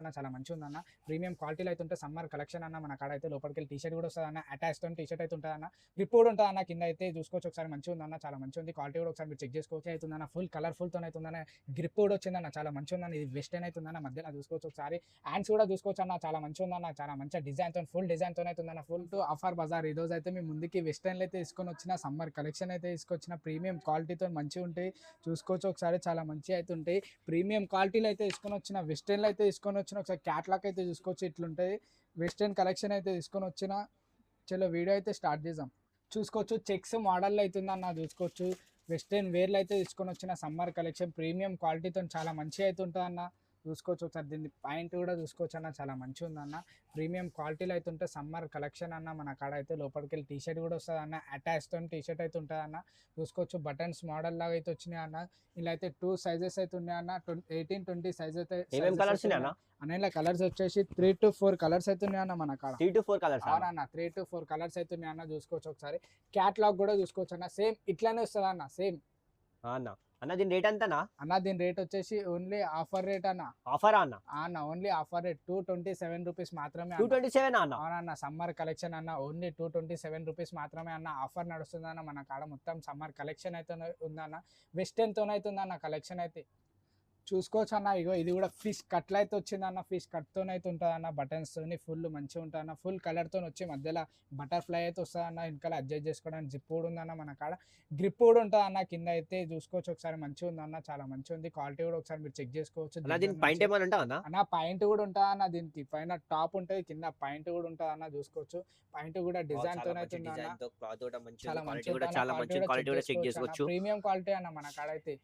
అన్న చాలా మంచిగా ఉందన్న ప్రీమియం క్వాలిటీలో అయితే ఉంటే సమ్మర్ కలెక్షన్ అన్న మన కాడ అయితే లోపలికి వెళ్ళి టీ షర్ట్ కూడా వస్తుంది అన్న అటాచ్తో టీ షర్ట్ అయితే ఉంటుంది అన్న గ్రిప్ కూడా ఉంటుంది అన్న కింద అయితే చూసుకోవచ్చు ఒకసారి మంచిగా ఉందన్న చాలా మంచిగా ఉంది క్వాలిటీ కూడా ఒకసారి మీరు చెక్ చేసుకోవచ్చు అవుతుందన్న ఫుల్ కలర్ఫుల్తో అయితే ఉందన్న గ్రిప్ కూడా వచ్చిందన్న. చాలా మంచిగా ఉందన్న ఇది వెస్టర్న్ అయితే మధ్యలో చూసుకోవచ్చు ఒకసారి. హ్యాండ్స్ కూడా చూసుకోవచ్చు అన్న చాలా మంచిగా ఉందన్న చాలా మంచి డిజైన్తో ఫుల్ డిజైన్తో అయితే ఫుల్ టు ఆఫర్ బజార్ ఈ రోజు అయితే మీ ముందుకి వెస్టర్న్ అయితే తీసుకొని వచ్చిన సమ్మర్ కలెక్షన్ అయితే తీసుకొచ్చిన ప్రీమియం క్వాలిటీతో మంచిగా ఉంటాయి చూసుకోవచ్చు ఒకసారి. చాలా మంచిగా అయితే ఉంటాయి ప్రీమియం క్వాలిటీలో అయితే తీసుకొని వచ్చిన వెస్టర్న్లో అయితే తీసుకొని వచ్చిన ఒకసారి క్యాట్లాక్ అయితే చూసుకోవచ్చు ఇట్లుంటుంది. వెస్ట్రన్ కలెక్షన్ అయితే తీసుకొని వచ్చిన చలో వీడియో అయితే స్టార్ట్ చేద్దాం. చూసుకోవచ్చు చెక్స్ మోడల్ అవుతుందన్న చూసుకోవచ్చు. వెస్ట్రన్ వేర్లు అయితే తీసుకొని వచ్చిన సమ్మర్ కలెక్షన్ ప్రీమియం క్వాలిటీతో చాలా మంచిగా అయితే ఉంటుంది అన్న చూసుకోవచ్చు ఒకసారి. దీన్ని పాయింట్ కూడా చూసుకోవచ్చు అన్న చాలా మంచిగా ఉందన్న ప్రీమియం క్వాలిటీలో అయితే ఉంటే సమ్మర్ కలెక్షన్ అన్న మన కాడ అయితే లోపలికి వెళ్ళి టీ షర్ట్ కూడా వస్తుంది అన్న అటాచ్తో టీ షర్ట్ అయితే ఉంటుంది అన్న చూసుకోవచ్చు బటన్స్ మోడల్ లాగా అయితే వచ్చినాయి అన్న. ఇలా అయితే టూ సైజెస్ అయితే ఉన్నాయి అన్న. ఎయిటీన్ ట్వంటీ సైజ్ అయితే అన్న కలర్స్ వచ్చేసి త్రీ టు ఫోర్ కలర్స్ అయితే ఉన్నాయి అన్న మన కాడ. త్రీ టు ఫోర్ కలర్స్ అవునన్న త్రీ టు ఫోర్ కలర్స్ అయితే ఉన్నాయి అన్న చూసుకోవచ్చు ఒకసారి. క్యాట్లాగ్ కూడా చూసుకోవచ్చు అన్న. సేమ్ ఇట్లానే వస్తుంది అన్న సేమ్ అన్న. అన్న దీని రేట్ ఎంతనా? అన్న దీని రేట్ వచ్చేసి ఓన్లీ ఆఫర్ రేట్ అన్న. ఆఫర్ అన్న? అన్న only offer rate two twenty seven rupees మాత్రమే టూ. ట్వంటీ సెవెన్ అన్న? అవునన్న సమ్మర్ కలెక్షన్ అన్న only two twenty seven rupees మాత్రమే అన్న ఆఫర్ నడుస్తుంది అన్న మన కాడ మొత్తం సమ్మర్ కలెక్షన్ అయితే ఉందన్న. వెస్టర్న్ తోనైతే ఉందన్న కలెక్షన్ అయితే. చూసుకోవచ్చు అన్న ఇగో ఇది కూడా ఫిష్ కట్లు అయితే వచ్చిందన్న ఫిష్ కట్తోనైతే ఉంటుంది అన్న బటన్స్ తోని ఫుల్ మంచిగా ఉంటుంది అన్న ఫుల్ కలర్తో వచ్చి మధ్యలో బటర్ఫ్లై అయితే వస్తుంది అన్న వెనకాల అడ్జస్ట్ చేసుకోవడానికి జిప్ కూడా ఉందన్న మన కాడ. గ్రిప్ కూడా ఉంటుంది అన్న కింద అయితే చూసుకోవచ్చు ఒకసారి మంచిగా ఉంది అన్న చాలా మంచిగా ఉంది క్వాలిటీ కూడా ఒకసారి మీరు చెక్ చేసుకోవచ్చు అన్న పాయింట్ కూడా ఉంటుంది అన్న దీనికి పైన టాప్ ఉంటుంది కింద పాయింట్ కూడా ఉంటుంది అన్న చూసుకోవచ్చు పాయింట్ కూడా డిజైన్తో అయితే చాలా మంచి ప్రీమియం క్వాలిటీ అన్న మన కాడ అయితే.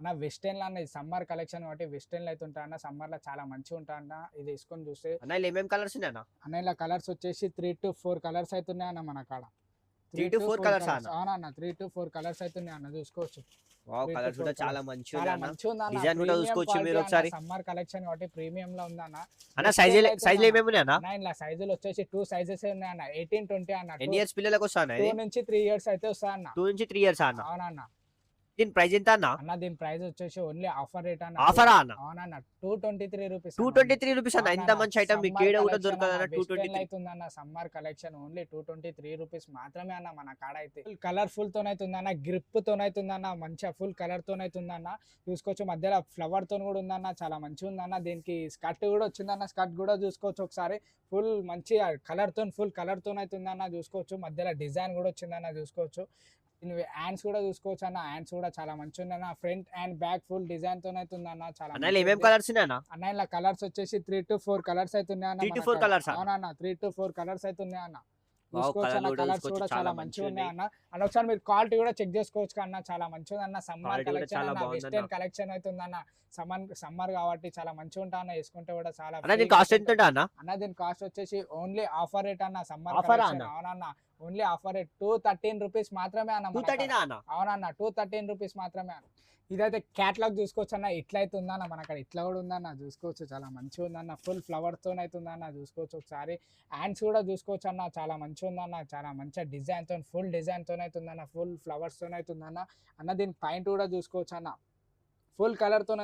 అన్న వెస్టర్న్లో అన్న సమ్మర్ కలెక్షన్ కాబట్టి వెస్టర్న్లో అయితే ఉంటా అన్న సమ్మర్లో చాలా మంచిగా ఉంటా అన్న ఇది వేసుకొని చూస్తే అన్న ఇలా ఏమేం కలర్స్ ఉన్నాయి అన్న? ఇలా కలర్స్ వచ్చేసి త్రీ టు ఫోర్ కలర్స్ అయితే ఉన్నాయి అన్న మన కాడ. అన్న? త్రీ టు ఫోర్ కలర్స్ అయితే ఉన్నాయి అన్న చూసుకోవచ్చు. వావ్ Three to కలర్స్ కూడా four చాలా మంచి చాలా అన్న. కూడా చూసుకోవచ్చు మీరు ఒకసారి. సమ్మర్ కలెక్షన్ కాబట్టి ప్రీమియం లో ఉంది అన్న సైజ్ సైజ్. ఏమేమి ఇలా సైజులు వచ్చేసి టూ సైజెస్ ఉన్నాయి అన్న. ఎయిటీన్ ట్వంటీ అన్న ఇయర్స్ పిల్లలకు వస్తా టూ నుంచి త్రీ ఇయర్స్ అయితే వస్తా అన్న. టూ నుంచి త్రీ ఇయర్స్ అన్న? అవునన్న. దీని ప్రైస్ ఎంత అన్న? అన్న దీని ప్రైస్ వచ్చేసి ఓన్లీ ఆఫర్ రేట్ అన్న. ఆఫరా అన్న? Two twenty three rupees two twenty three rupees అన్న? ఎంత మంచి ఐటమ్ మీకు ఏడ కూడా దొరకదు అన్న టూ ట్వంటీ త్రీ అవుతుందన్న summer collection only two twenty three rupees మాత్రమే అన్న మన కాడ అయితే. కలర్ఫుల్ తోనైతే ఉందన్న గ్రిప్ తోనైతే ఉందన్న మంచిగా ఫుల్ కలర్ తోనైతే ఉందన్న చూసుకోవచ్చు మధ్యలో ఫ్లవర్తో కూడా ఉందన్న చాలా మంచిగా ఉందన్న. దీనికి స్కర్ట్ కూడా వచ్చిందన్న స్కర్ట్ కూడా చూసుకోవచ్చు ఒకసారి. ఫుల్ మంచిగా కలర్తో ఫుల్ కలర్ తోనైతే ఉందన్న చూసుకోవచ్చు. మధ్యలో డిజైన్ కూడా వచ్చిందన్న చూసుకోవచ్చు. హ్యాండ్స్ కూడా చూసుకోవచ్చు అన్న హ్యాండ్స్ కూడా చాలా మంచిగా ఉందన్న front and back full design తోనైతే ఉందన్న చాలా అన్న ఉంది. కలర్స్ అన్న అన్న ఇలా కలర్స్ వచ్చేసి త్రీ టు ఫోర్ కలర్స్ అయితే అన్న? అవునన్నా త్రీ టు ఫోర్ కలర్స్ అయితే ఉన్నాయి అన్న అన్న కలర్స్ కూడా చాలా మంచిగా ఉన్నాయి. అన్న అన్న ఒకసారి మీరు క్వాలిటీ కూడా చెక్ చేసుకోవచ్చు అన్న చాలా మంచిగా ఉంది అన్న సమ్మర్ కలెక్షన్ అన్న వెస్టర్న్ అన్న. కలెక్షన్ అయితే ఉందన్న సమ్మర్ సమ్మర్ కాబట్టి చాలా మంచిగా ఉంటా అన్న వేసుకుంటే కూడా చాలా అన్న దీని కాస్ట్ అన్న అన్న వచ్చేసి ఓన్లీ ఆఫర్ రేట్ అన్న సమ్మర్ అన్న? అవునన్న only offer rate. Two thirteen rupees మాత్రమే అన్న టూ మన థర్టీనా అన్న? అవునన్న టూ థర్టీన్ రూపీస్ మాత్రమే అన్న. ఇదైతే క్యాట్లాగ్ చూసుకోవచ్చు అన్న ఇట్లా అయితే ఉందన్న మన అక్కడ ఇట్లా కూడా ఉందన్న చూసుకోవచ్చు. చాలా మంచిగా ఉందన్న. ఫుల్ ఫ్లవర్స్తో అయితే ఉందన్న చూసుకోవచ్చు ఒకసారి. హ్యాండ్స్ కూడా చూసుకోవచ్చు అన్న చాలా మంచిగా ఉందన్న చాలా మంచిగా డిజైన్తో ఫుల్ డిజైన్తో అయితే ఉందన్న ఫుల్ ఫ్లవర్స్తో అయితే ఉందన్న అన్న దీని పాయింట్ కూడా చూసుకోవచ్చు అన్న ఫుల్ కలర్తో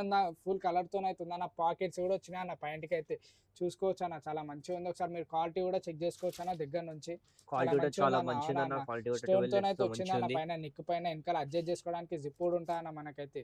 ఫుల్ కలర్తో అయితే ఉందన్న పాకెట్స్ కూడా వచ్చినాయి అన్న పాయింట్కి అయితే చూసుకోవచ్చు అన్న చాలా మంచిగా ఉంది. ఒకసారి మీరు క్వాలిటీ కూడా చెక్ చేసుకోవచ్చు అన్న దగ్గర నుంచి. క్వాలిటీ కూడా మంచిగా చాలా ఉందన్న, మంచిది అన్న. అవునన్న. క్వాలిటీ కూడా స్టోన్తో అయితే 12 వచ్చింది అన్న పైన నిక్ పైన వెనకాల అడ్జస్ట్ చేసుకోవడానికి జిప్ కూడా ఉంటా అన్న మనకైతే.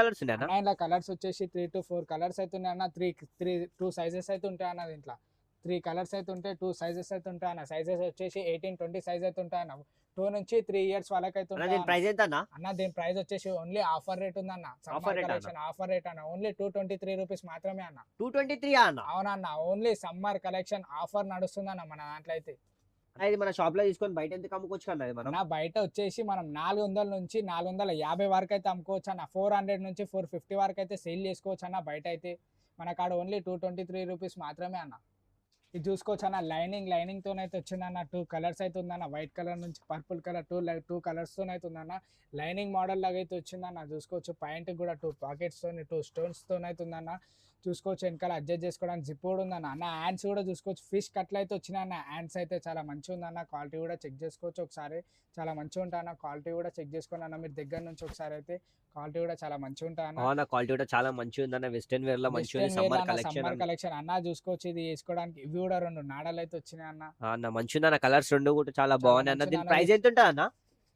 కలర్స్ ఇలా కలర్స్ వచ్చేసి త్రీ టు ఫోర్ కలర్స్ అయితే ఉన్నాయి అన్న త్రీ త్రీ టూ సైజెస్ అయితే ఉంటాయి అన్న దీంట్లో. త్రీ కలర్స్ అయితే ఉంటాయి టూ సైజెస్ అయితే ఉంటాయి అన్న సైజెస్ వచ్చేసి ఎయిటీన్ ట్వంటీ సైజ్ అయితే ఉంటాయి అన్న. టూ నుంచి త్రీ ఇయర్స్ వాళ్ళకైతే అన్న దీని అన్న. ప్రైస్ ఎంత అన్న అన్న దీని ప్రైస్ వచ్చేసి ఓన్లీ ఆఫర్ రేట్ ఉందన్న. అన్న? కలెక్షన్ ఆఫర్ రేట్ అన్న. Only two twenty three rupees మాత్రమే అన్న. టూ ట్వంటీ త్రీ అన్న? అవునన్న ఓన్లీ సమ్మర్ కలెక్షన్ ఆఫర్ నడుస్తుందన్న మన దాంట్లో అయితే. అన్న, మన షాప్లో తీసుకొని బయట అమ్ముకోవచ్చు అన్న మనం? అన్న బయట వచ్చేసి మనం నాలుగు వందల నుంచి నాలుగు వందల యాభై వరకు అయితే అమ్ముకోవచ్చు అన్న. ఫోర్ హండ్రెడ్ నుంచి ఫోర్ ఫిఫ్టీ వరకు అయితే సేల్ చేసుకోవచ్చు అన్న బయట అయితే. మన కాడ only two twenty three rupees మాత్రమే అన్న. ఇది చూసుకోవచ్చు అన్న లైనింగ్ లైనింగ్ తోనైతే వచ్చిందన్న టూ కలర్స్ అయితే ఉందన్న వైట్ కలర్ నుంచి purple colour two two colours తోనైతే ఉందన్న లైనింగ్ మోడల్ లాగా అయితే వచ్చిందన్న చూసుకోవచ్చు. పాయింట్ కూడా టూ పాకెట్స్ తోని టూ స్టోన్స్ తోనైతే ఉందన్న చూసుకోవచ్చు వెనకాల అడ్జస్ట్ చేసుకోవడానికి జిప్ కూడా ఉందన్న అన్న. హ్యాండ్స్ కూడా చూసుకోవచ్చు. ఫిష్ కట్లు అయితే వచ్చినాయి అన్న. హ్యాండ్స్ అయితే చాలా మంచిగా ఉందన్న క్వాలిటీ కూడా చెక్ చేసుకోవచ్చు ఒకసారి. చాలా మంచిగా ఉంటాయి అన్న. క్వాలిటీ కూడా చెక్ చేసుకోండి అన్న. మీరు దగ్గర నుంచి ఒకసారి అయితే క్వాలిటీ కూడా చాలా మంచిగా ఉంటాయి అన్న. అవునా క్వాలిటీ కూడా చాలా మంచిగా ఉందన్న వెస్టర్న్ వేర్లో మంచిగా కలెక్షన్ సమ్మర్ కలెక్షన్ అన్న చూసుకోవచ్చు. ఇది వేసుకోవడానికి ఇవి కూడా రెండు నాడలు అయితే వచ్చినాయి అన్న. అన్న మంచిగా ఉంది అన్న. కలర్స్ రెండు కూడా చాలా బాగున్నాయి అన్న. దీని అన్న. ప్రైస్ ఎంత ఉంటుంది అన్న?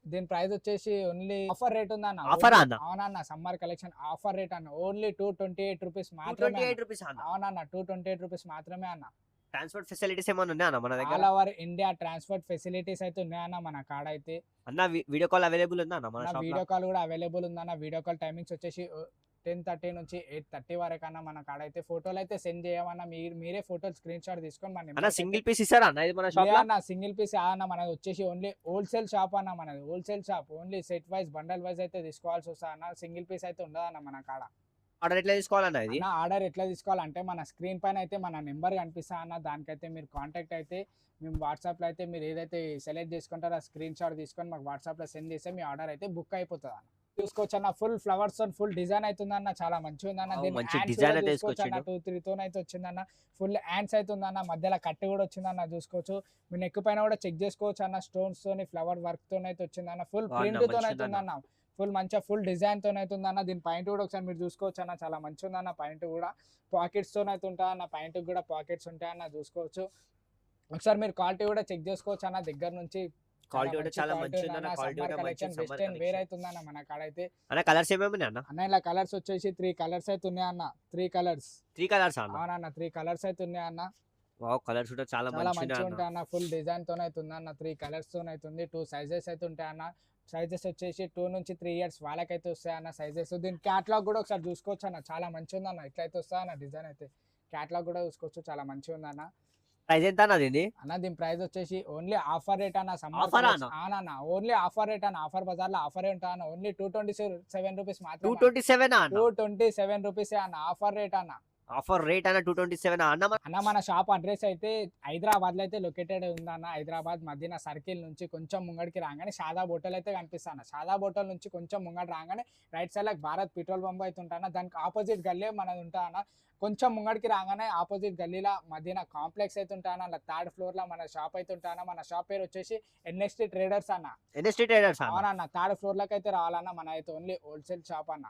దీని ప్రైస్ వచ్చేసి ఓన్లీ ఆఫర్ రేట్ ఉందన్న Offer ఆ అన్న? అవునన్న సమ్మర్ కలెక్షన్ ఆఫర్ రేట్ అన్న. Only two twenty eight rupees మాత్రమే అన్న. అవునన్న టూ ట్వంటీ ఎయిట్ రూపీస్ మాత్రమే అన్న. ట్రాన్స్పోర్ట్ ఫెసిలిటీస్ ఏమైనా అన్న మన ఆల్ దగ్గర ఓవర్ ఇండియా ట్రాన్స్పోర్ట్ ఫెసిలిటీస్ అయితే ఉన్నాయన్న మన కాడ అయితే? అన్న వీడియో కాల్ అవైలబుల్ ఉందా అన్న మన వీడియో కాల్ కూడా అవైలబుల్ ఉందన్న. వీడియో కాల్ టైమింగ్స్ వచ్చేసి టెన్ థర్టీ నుంచి ఎయిట్ థర్టీ వరకు అన్న మన కాడ అయితే ఫోటోలు అయితే సెండ్ చేయమన్నా మీరు మీరే ఫోటోలు స్క్రీన్ షాట్ తీసుకొని మన సింగిల్ పీస్ ఇస్తారా అన్న? ఇది మన షాప్లో అన్న సింగిల్ పీస్ అన్న మనది వచ్చేసి ఓన్లీ హోల్సేల్ షాప్ అన్న మనది. Wholesale shop only set wise bundle wise అయితే తీసుకోవాల్సి వస్తా అన్న. సింగిల్ పీస్ అయితే ఉండదు అన్న మన కాడ. ఆర్డర్ ఎట్లా తీసుకోవాలన్న ఇది? ఆర్డర్ ఎట్లా తీసుకోవాలంటే మన స్క్రీన్ పైన అయితే మన నెంబర్ కనిపిస్తా అన్న. దానికైతే మీరు కాంటాక్ట్ అయితే మేము వాట్సాప్లో అయితే మీరు ఏదైతే సెలెక్ట్ చేసుకుంటారో ఆ స్క్రీన్ షాట్ తీసుకొని మాకు వాట్సాప్లో సెండ్ చేస్తే మీ ఆర్డర్ అయితే బుక్ అయిపోతుంది అన్న. చూసుకోవచ్చు అన్న ఫుల్ ఫ్లవర్స్తో ఫుల్ డిజైన్ అవుతుందన్న చాలా మంచిగా ఉందన్న మంచి చూసుకోవచ్చు. టూ త్రీ తోన్ అయితే వచ్చిందన్న. ఫుల్ హ్యాండ్స్ అయితే ఉందన్న మధ్యలో కట్టు కూడా వచ్చిందన్న చూసుకోవచ్చు. మీ నెక్ పైన కూడా చెక్ చేసుకోవచ్చు అన్న స్టోన్స్ తోని ఫ్లవర్ వర్క్ తోని అయితే వచ్చిందన్న. ఫుల్ ప్రింట్ మంచిదన్న. ఉందన్న ఫుల్ మంచిగా ఫుల్ డిజైన్ తోని అయితే ఉందన్న దీని పాయింట్ కూడా ఒకసారి మీరు చూసుకోవచ్చు అన్న చాలా మంచిగా ఉందన్న పాయింట్ కూడా. పాకెట్స్ తోని అయితే ఉంటాయి అన్న పాయింట్ కూడా పాకెట్స్ ఉంటాయన్న చూసుకోవచ్చు. ఒకసారి మీరు క్వాలిటీ కూడా చెక్ చేసుకోవచ్చు అన్న దగ్గర నుంచి క్వాలిటీ కూడా చాలా మంచిగా ఉంది అన్న క్వాలిటీ కూడా మంచి సమ్మర్ వెస్టర్న్ వేర్ అయితే ఉందన్న మన కాడ అయితే అన్న కలర్స్ ఏమేమి ఉన్నాయి అన్న అన్న ఇలా కలర్స్ వచ్చేసి త్రీ కలర్స్ అయితే ఉన్నాయి అన్న త్రీ కలర్స్. త్రీ కలర్స్ అన్న? అవునన్న త్రీ కలర్స్ అయితే ఉన్నాయి అన్న. వావ్ కలర్స్ కూడా చాలా మంచిగా ఉంటాయి అన్న. ఫుల్ డిజైన్ తోనే అయితే ఉంది అన్న త్రీ కలర్స్ తోనే అయితే ఉంది టూ సైజెస్ అయితే ఉంటాయి అన్న. సైజెస్ వచ్చేసి టూ నుంచి త్రీ ఇయర్స్ వాళ్ళకైతే వస్తాయి అన్న సైజెస్. దీని క్యాట్లాగ్ కూడా ఒకసారి చూసుకోవచ్చు అన్న చాలా మంచిగా ఉంది అన్న ఎట్లయితే వస్తా అన్న డిజైన్ అయితే. క్యాట్లాగ్ కూడా చూసుకోవచ్చు చాలా మంచిగా ఉంది అన్న ప్రైస్ ఎంత అన్న దీన్ని? అన్న దీని ప్రైస్ వచ్చేసి ఓన్లీ ఆఫర్ రేట్ అన్న Offer అన్న? ఓన్లీ ఆఫర్ రేట్ అన్న ఆఫర్ బజార్లో ఆఫర్ ఉంటా అన్న only two twenty seven rupees two మాత్రం twenty seven two twenty seven rupees అన్న ఆఫర్ రేట్ అన్న. ఆఫర్ రేట్ అన్న టూ ట్వంటీ సెవెన్ అన్న మన- అన్న మన షాప్ అడ్రస్ అయితే హైదరాబాద్లో అయితే లొకేటెడ్ ఉందన్న. హైదరాబాద్ మదీనా సర్కిల్ నుంచి కొంచెం ముంగడికి రాగానే సాదా బోటల్ అయితే కనిపిస్తాను సాదా బోటల్ నుంచి కొంచెం ముంగడు రాగానే రైట్ సైడ్లో భారత్ పెట్రోల్ పంప్ అయితే ఉంటాను దానికి ఆపోజిట్ గల్లీ మనది ఉంటా అన్న కొంచెం ముంగడికి రాగానే ఆపోజిట్ గల్లీలో మదీనా కాంప్లెక్స్ అయితే ఉంటాను అలా థర్డ్ ఫ్లోర్లో మన షాప్ అయితే ఉంటాను మన షాప్ పేరు వచ్చేసి ఎన్ఎస్టీ ట్రేడర్స్ అన్న. ఎన్ఎస్టీ ట్రేడర్స్ అన్న? అవునన్న థర్డ్ ఫ్లోర్లోకి అయితే రావాలన్న. మన అయితే ఓన్లీ హోల్సేల్ షాప్ అన్న,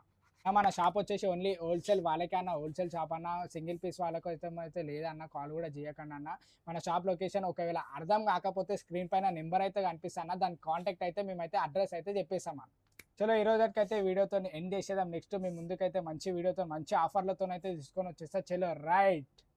మన షాప్ వచ్చేసి ఓన్లీ హోల్సేల్ వాళ్ళకే అన్న హోల్సేల్ షాప్ అన్న సింగిల్ పీస్ వాళ్ళకి అయితే లేదన్న కాల్ కూడా చేయకండి అన్న. మన షాప్ లొకేషన్ ఒకవేళ అర్థం కాకపోతే స్క్రీన్ పైన నెంబర్ అయితే కనిపిస్తాను దాని కాంటాక్ట్ అయితే మేమైతే అడ్రస్ అయితే చెప్పేస్తాం అన్న. చలో ఈ రోజుకైతే అయితే వీడియోతో ఎండ్ చేసేదాం నెక్స్ట్ మీ ముందుకైతే మంచి వీడియోతో మంచి ఆఫర్లతో అయితే తీసుకొని వచ్చేస్తా. చలో రైట్